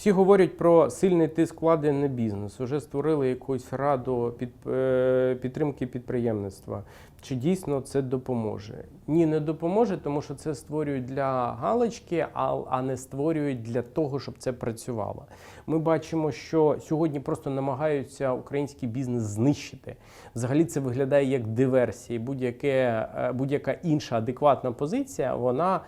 Всі говорять про сильний тиск влади на бізнес. Уже створили якусь раду під, е, підтримки підприємництва. Чи дійсно це допоможе? Ні, не допоможе, тому що це створюють для галочки, а, не створюють для того, щоб це працювало. Ми бачимо, що сьогодні просто намагаються український бізнес знищити. Взагалі це виглядає як диверсія. Будь-яке, е, будь-яка інша адекватна позиція, вона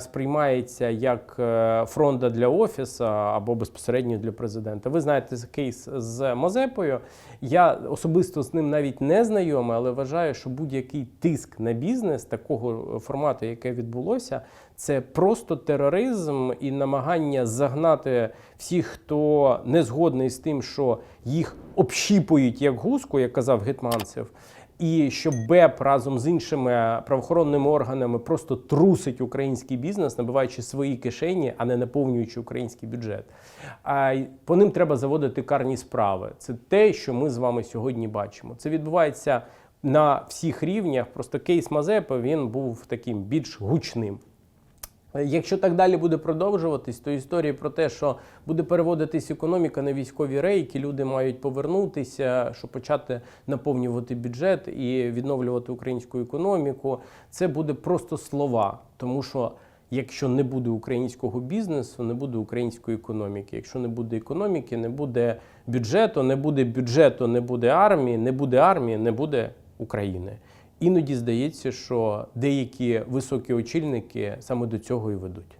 сприймається як е, фронта для офісу або безпосередньо для президента. Ви знаєте кейс з Мазепою. Я особисто з ним навіть не знайомий, але вважаю, що будь-який тиск на бізнес такого формату, яке відбулося, це просто тероризм і намагання загнати всіх, хто не згодний з тим, що їх общіпують як гуску, як казав Гетманцев. І що БЕП разом з іншими правоохоронними органами просто трусить український бізнес, набиваючи свої кишені, а не наповнюючи український бюджет. А по ним треба заводити карні справи. Це те, що ми з вами сьогодні бачимо. Це відбувається на всіх рівнях. Просто кейс Мазепи він був таким більш гучним. Якщо так далі буде продовжуватись, то історії про те, що буде переводитись економіка на військові рейки, люди мають повернутися, щоб почати наповнювати бюджет і відновлювати українську економіку, це буде просто слова, тому що. Якщо не буде українського бізнесу, не буде української економіки. Якщо не буде економіки, не буде бюджету, не буде бюджету, не буде армії, не буде армії, не буде України. Іноді здається, що деякі високі очільники саме до цього і ведуть.